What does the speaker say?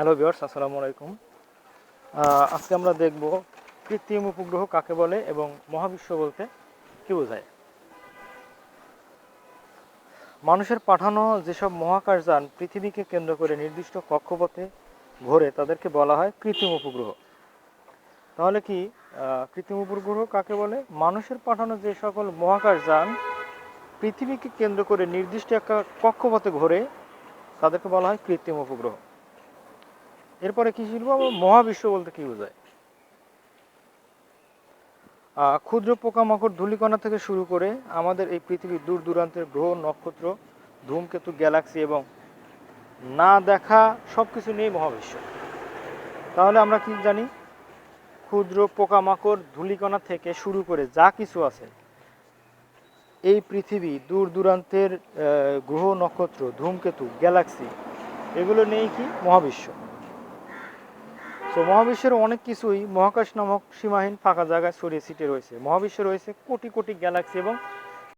Hello viewers, আসসালামু আলাইকুম। আজকে আমরা দেখব কৃত্রিম উপগ্রহ কাকে বলে এবং মহাবিশ্ব বলতে কি বোঝায়। মানুষের পাঠানো যেসব মহাকাশযান পৃথিবীকে কেন্দ্র করে নির্দিষ্ট কক্ষপথে ঘোরে, তাদেরকে বলা হয় কৃত্রিম উপগ্রহ। তাহলে কি কৃত্রিম উপগ্রহ কাকে বলে? মানুষের পাঠানো যে সকল মহাকাশযান পৃথিবীকে কেন্দ্র করে নির্দিষ্ট একটা কক্ষপথে ঘোরে, তাদেরকে বলা হয় কৃত্রিম উপগ্রহ। এরপরে কি আমরা মহাবিশ্ব বলতে কি বোঝায়? ক্ষুদ্র পোকামাকড় ধূলিকণা থেকে শুরু করে আমাদের এই পৃথিবীর দূর দূরান্তের গ্রহ, নক্ষত্র, ধূমকেতু, গ্যালাক্সি এবং না দেখা সব কিছু নিয়ে মহাবিশ্ব। তাহলে আমরা কি জানি? ক্ষুদ্র পোকামাকড় ধূলিকণা থেকে শুরু করে যা কিছু আছে, এই পৃথিবী দূর দূরান্তের গ্রহ, নক্ষত্র, ধূমকেতু, গ্যালাক্সি, এগুলো নেই কি? মহাবিশ্ব। তো মহাবিশ্বের অনেক কিছুই মহাকাশ নামক সীমাহীন ফাঁকা জায়গায় ছড়িয়ে ছিটে রয়েছে। মহাবিশ্বে রয়েছে কোটি কোটি গ্যালাক্সি এবং